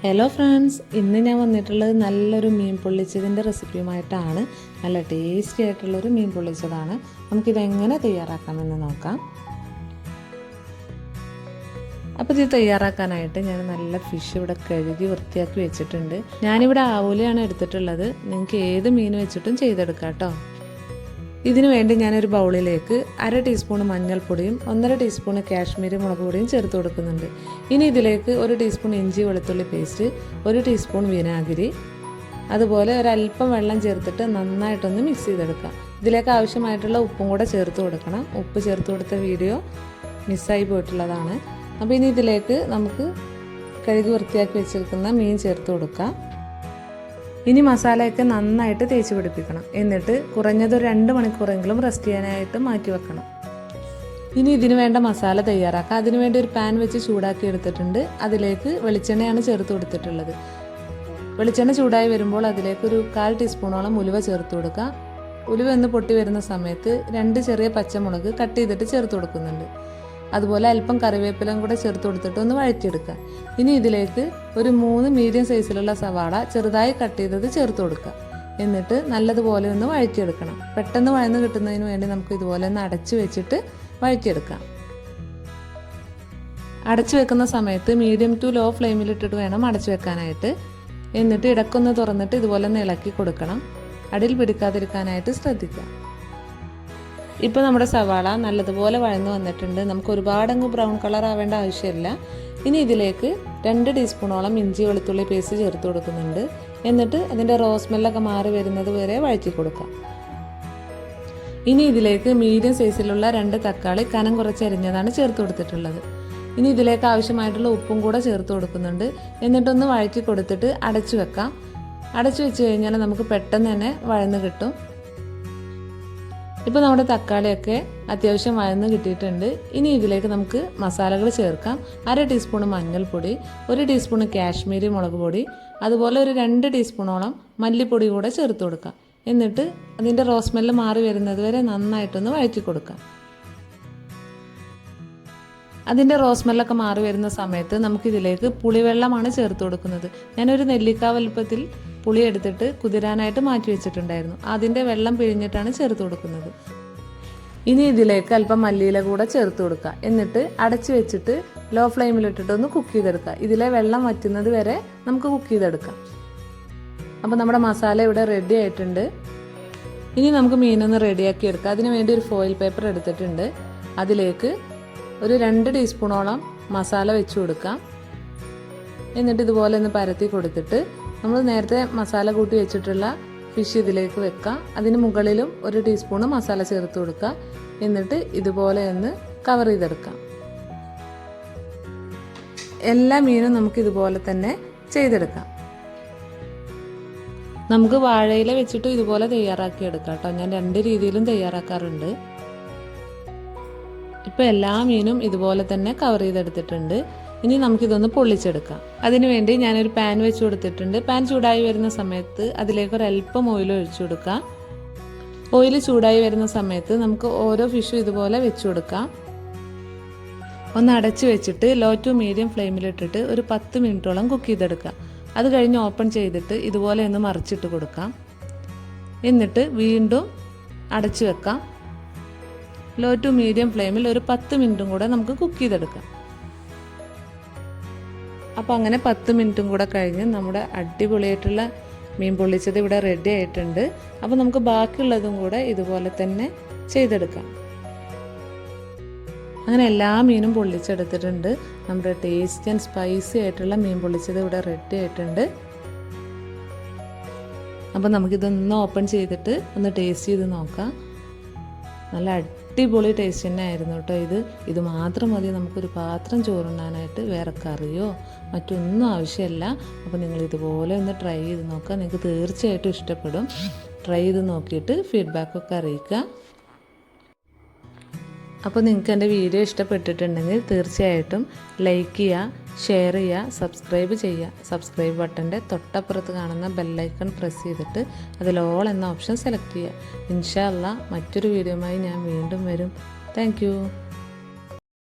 Hello friends ഇന്ന് ഞാൻ വന്നിട്ടുള്ളത് നല്ലൊരു മീൻ പൊള്ളിച്ചതിന്റെ റെസിപ്പിയുമായിട്ടാണ്. നല്ല ടേസ്റ്റി ആയിട്ടുള്ളൊരു മീൻ പൊള്ളിച്ചതാണ്. നമുക്കിതെങ്ങനെ തയ്യാറാക്കാമെന്ന് നോക്കാം. അപ്പോൾ ഇത് തയ്യാറാക്കാനായിട്ട് ഞാൻ നല്ല ഫിഷ് ഇവിടെ കഴുകി വൃത്തിയാക്കി വെച്ചിട്ടുണ്ട്. ഞാനിവിടെ ആവൂലയാണ് എടുത്തിട്ടുള്ളത്. നിങ്ങൾക്ക് ഏത് മീൻ വെച്ചിട്ടും ചെയ്തെടുക്കാം കേട്ടോ. ഇതിനു വേണ്ടി ഞാനൊരു ബൗളിലേക്ക് അര ടീസ്പൂൺ മഞ്ഞൾപ്പൊടിയും ഒന്നര ടീസ്പൂൺ കാശ്മീരി മുളക് പൊടിയും ചേർത്ത് കൊടുക്കുന്നുണ്ട്. ഇനി ഇതിലേക്ക് ഒരു ടീസ്പൂൺ ഇഞ്ചി വെളുത്തുള്ളി പേസ്റ്റ് ഒരു ടീസ്പൂൺ വിനാഗിരി അതുപോലെ ഒരല്പം വെള്ളം ചേർത്തിട്ട് നന്നായിട്ടൊന്ന് മിക്സ് ചെയ്തെടുക്കാം. ഇതിലേക്ക് ആവശ്യമായിട്ടുള്ള ഉപ്പും കൂടെ ചേർത്ത് കൊടുക്കണം. ഉപ്പ് ചേർത്ത് കൊടുത്ത വീഡിയോ മിസ്സായി പോയിട്ടുള്ളതാണ്. അപ്പോൾ ഇനി ഇതിലേക്ക് നമുക്ക് കഴുകി വൃത്തിയാക്കി വെച്ചിരിക്കുന്ന മീൻ ചേർത്ത് കൊടുക്കാം. ഇനി മസാലയൊക്കെ നന്നായിട്ട് തേച്ച് പിടിപ്പിക്കണം. എന്നിട്ട് കുറഞ്ഞത് രണ്ട് മണിക്കൂറെങ്കിലും റെസ്റ്റ് ചെയ്യാനായിട്ട് മാറ്റി വെക്കണം. ഇനി ഇതിന് വേണ്ട മസാല തയ്യാറാക്കാം. അതിന് വേണ്ടി ഒരു പാൻ വെച്ച് ചൂടാക്കി എടുത്തിട്ടുണ്ട്. അതിലേക്ക് വെളിച്ചെണ്ണയാണ് ചേർത്ത് കൊടുത്തിട്ടുള്ളത്. വെളിച്ചെണ്ണ ചൂടായി വരുമ്പോൾ അതിലേക്ക് ഒരു കാൽ ടീസ്പൂണോളം ഉലുവ ചേർത്ത് കൊടുക്കുക. ഉലുവ എന്ന് പൊട്ടി വരുന്ന സമയത്ത് രണ്ട് ചെറിയ പച്ചമുളക് കട്ട് ചെയ്തിട്ട് ചേർത്ത് കൊടുക്കുന്നുണ്ട്. അതുപോലെ അല്പം കറിവേപ്പിലയും കൂടെ ചേർത്ത് കൊടുത്തിട്ട് ഒന്ന് വഴറ്റിയെടുക്കുക. ഇനി ഇതിലേക്ക് ഒരു മൂന്ന് മീഡിയം സൈസിലുള്ള സവാള ചെറുതായി കട്ട് ചെയ്തത് ചേർത്ത് കൊടുക്കുക. എന്നിട്ട് നല്ലതുപോലെ ഒന്ന് വഴറ്റിയെടുക്കണം. പെട്ടെന്ന് വഴന്ന് കിട്ടുന്നതിന് വേണ്ടി നമുക്ക് ഇതുപോലെ ഒന്ന് അടച്ചു വെച്ചിട്ട് വഴറ്റിയെടുക്കാം. അടച്ചു വെക്കുന്ന സമയത്ത് മീഡിയം ടു ലോ ഫ്ലെയിമിലിട്ടിട്ട് വേണം അടച്ചു വെക്കാനായിട്ട്. എന്നിട്ട് ഇടക്കൊന്ന് തുറന്നിട്ട് ഇതുപോലെ ഒന്ന് ഇളക്കി കൊടുക്കണം. അടിയിൽ പിടിക്കാതിരിക്കാനായിട്ട് ശ്രദ്ധിക്കാം ഇപ്പോൾ നമ്മുടെ സവാള നല്ലതുപോലെ വഴന്നു വന്നിട്ടുണ്ട്. നമുക്ക് ഒരുപാടങ്ങ് ബ്രൗൺ കളർ ആവേണ്ട ആവശ്യമില്ല. ഇനി ഇതിലേക്ക് രണ്ട് ടീസ്പൂണോളം ഇഞ്ചി വെളുത്തുള്ളി പേസ്റ്റ് ചേർത്ത് കൊടുക്കുന്നുണ്ട്. എന്നിട്ട് അതിന്റെ റോസ്മെല്ലൊക്കെ മാറി വരുന്നത് വരെ വഴറ്റി കൊടുക്കാം. ഇനി ഇതിലേക്ക് മീഡിയം സൈസിലുള്ള രണ്ട് തക്കാളി കനം കുറച്ച് അരിഞ്ഞതാണ് ചേർത്ത് കൊടുത്തിട്ടുള്ളത്. ഇനി ഇതിലേക്ക് ആവശ്യമായിട്ടുള്ള ഉപ്പും കൂടെ ചേർത്ത് കൊടുക്കുന്നുണ്ട്. എന്നിട്ടൊന്ന് വഴറ്റി കൊടുത്തിട്ട് അടച്ചു വെക്കാം. അടച്ചു വെച്ച് കഴിഞ്ഞാൽ നമുക്ക് പെട്ടെന്ന് തന്നെ വഴന്ന് കിട്ടും. ഇപ്പോൾ നമ്മുടെ തക്കാളിയൊക്കെ അത്യാവശ്യം വഴന്ന് കിട്ടിയിട്ടുണ്ട്. ഇനി ഇതിലേക്ക് നമുക്ക് മസാലകൾ ചേർക്കാം. അര ടീസ്പൂൺ മഞ്ഞൾപ്പൊടി ഒരു ടീസ്പൂൺ കാശ്മീരി മുളക് പൊടി അതുപോലെ ഒരു രണ്ട് ടീസ്പൂണോളം മല്ലിപ്പൊടി കൂടെ ചേർത്ത് കൊടുക്കാം. എന്നിട്ട് അതിന്റെ റോസ്മെല്ല് മാറി വരുന്നത് വരെ നന്നായിട്ടൊന്ന് വഴറ്റി കൊടുക്കാം. അതിന്റെ റോസ്മെല്ലൊക്കെ മാറി വരുന്ന സമയത്ത് നമുക്കിതിലേക്ക് പുളിവെള്ളമാണ് ചേർത്ത് കൊടുക്കുന്നത്. ഞാനൊരു നെല്ലിക്ക വലുപ്പത്തിൽ പുളി എടുത്തിട്ട് കുതിരാനായിട്ട് മാറ്റി വെച്ചിട്ടുണ്ടായിരുന്നു. അതിന്റെ വെള്ളം പിഴിഞ്ഞിട്ടാണ് ചേർത്ത് കൊടുക്കുന്നത്. ഇനി ഇതിലേക്ക് അല്പം മല്ലിയില കൂടെ ചേർത്ത് കൊടുക്കുക. എന്നിട്ട് അടച്ചു വെച്ചിട്ട് ലോ ഫ്ലെയിമിലിട്ടിട്ട് ഒന്ന് കുക്ക് ചെയ്തെടുക്കുക. ഇതിലെ വെള്ളം വറ്റുന്നത് വരെ നമുക്ക് കുക്ക് ചെയ്തെടുക്കാം. അപ്പോൾ നമ്മുടെ മസാല ഇവിടെ റെഡി ആയിട്ടുണ്ട്. ഇനി നമുക്ക് മീനൊന്ന് റെഡിയാക്കി എടുക്കാം. അതിന് വേണ്ടി ഒരു ഫോയിൽ പേപ്പർ എടുത്തിട്ടുണ്ട്. അതിലേക്ക് ഒരു രണ്ട് ടീസ്പൂണോളം മസാല വെച്ച് കൊടുക്കാം. എന്നിട്ട് ഇതുപോലെ ഒന്ന് പരത്തി കൊടുത്തിട്ട് നമ്മൾ നേരത്തെ മസാല കൂട്ടി വെച്ചിട്ടുള്ള ഫിഷ് ഇതിലേക്ക് വെക്കാം. അതിന് മുകളിലും ഒരു ടീസ്പൂൺ മസാല ചേർത്ത് കൊടുക്കുക എന്നിട്ട് ഇതുപോലെ ഒന്ന് കവർ ചെയ്തെടുക്കാം. എല്ലാ മീനും നമുക്ക് ഇതുപോലെ തന്നെ ചെയ്തെടുക്കാം. നമുക്ക് വാഴയില വെച്ചിട്ട് ഇതുപോലെ തയ്യാറാക്കി എടുക്കാം കേട്ടോ. ഞാൻ രണ്ട് രീതിയിലും തയ്യാറാക്കാറുണ്ട്. ഇപ്പോൾ എല്ലാ മീനും ഇതുപോലെ തന്നെ കവർ ചെയ്തെടുത്തിട്ടുണ്ട്. ഇനി നമുക്കിതൊന്ന് പൊള്ളിച്ചെടുക്കാം. അതിനുവേണ്ടി ഞാനൊരു പാൻ വെച്ച് കൊടുത്തിട്ടുണ്ട്. പാൻ ചൂടായി വരുന്ന സമയത്ത് അതിലേക്ക് ഒരല്പം ഓയിൽ ഒഴിച്ചു കൊടുക്കാം. ഓയിൽ ചൂടായി വരുന്ന സമയത്ത് നമുക്ക് ഓരോ ഫിഷും ഇതുപോലെ വെച്ച് കൊടുക്കാം. ഒന്ന് അടച്ചു വെച്ചിട്ട് ലോ ടു മീഡിയം ഫ്ലെയിമിലിട്ടിട്ട് ഒരു പത്ത് മിനിറ്റോളം കുക്ക് ചെയ്തെടുക്കാം. അത് കഴിഞ്ഞ് ഓപ്പൺ ചെയ്തിട്ട് ഇതുപോലെ ഒന്ന് മറിച്ചിട്ട് കൊടുക്കാം. എന്നിട്ട് വീണ്ടും അടച്ചു വെക്കാം. ലോ ടു മീഡിയം ഫ്ലെയിമിൽ ഒരു പത്ത് മിനിറ്റും കൂടെ നമുക്ക് കുക്ക് ചെയ്തെടുക്കാം. അപ്പോൾ അങ്ങനെ പത്ത് മിനിറ്റും കൂടെ കഴിഞ്ഞ് നമ്മുടെ അടിപൊളിയായിട്ടുള്ള മീൻ പൊള്ളിച്ചത് ഇവിടെ റെഡി ആയിട്ടുണ്ട്. അപ്പോൾ നമുക്ക് ബാക്കിയുള്ളതും കൂടെ ഇതുപോലെ തന്നെ ചെയ്തെടുക്കാം. അങ്ങനെ എല്ലാ മീനും പൊള്ളിച്ചെടുത്തിട്ടുണ്ട്. നമ്മുടെ ടേസ്റ്റി ആൻഡ് സ്പൈസി ആയിട്ടുള്ള മീൻ പൊള്ളിച്ചത് ഇവിടെ റെഡി ആയിട്ടുണ്ട്. അപ്പോൾ നമുക്കിതൊന്ന് ഓപ്പൺ ചെയ്തിട്ട് ഒന്ന് ടേസ്റ്റ് ചെയ്ത് നോക്കാം. നല്ല അടിപൊളി ടേസ്റ്റ് തന്നെ ആയിരുന്നു കേട്ടോ ഇത്. ഇത് മാത്രം മതി നമുക്കൊരു പാത്രം ചോറുണ്ണാനായിട്ട് വേറെ കറിയോ മറ്റൊന്നും ആവശ്യമില്ല. അപ്പോൾ നിങ്ങൾ ഇതുപോലെ ഒന്ന് ട്രൈ ചെയ്ത് നോക്കുക. നിങ്ങൾക്ക് തീർച്ചയായിട്ടും ഇഷ്ടപ്പെടും. ട്രൈ ചെയ്ത് നോക്കിയിട്ട് ഫീഡ്ബാക്കൊക്കെ അറിയിക്കുക. അപ്പോൾ നിങ്ങൾക്ക് എന്റെ വീഡിയോ ഇഷ്ടപ്പെട്ടിട്ടുണ്ടെങ്കിൽ തീർച്ചയായിട്ടും ലൈക്ക് ചെയ്യുക ഷെയർ ചെയ്യുക സബ്സ്ക്രൈബ് ചെയ്യുക. സബ്സ്ക്രൈബ് ബട്ടന്റെ തൊട്ടപ്പുറത്ത് കാണുന്ന ബെല്ലൈക്കൺ പ്രസ് ചെയ്തിട്ട് അതിൽ ഓൾ എന്ന ഓപ്ഷൻ സെലക്ട് ചെയ്യുക. ഇൻഷാല്ല മറ്റൊരു വീഡിയോയുമായി ഞാൻ വീണ്ടും വരും. താങ്ക്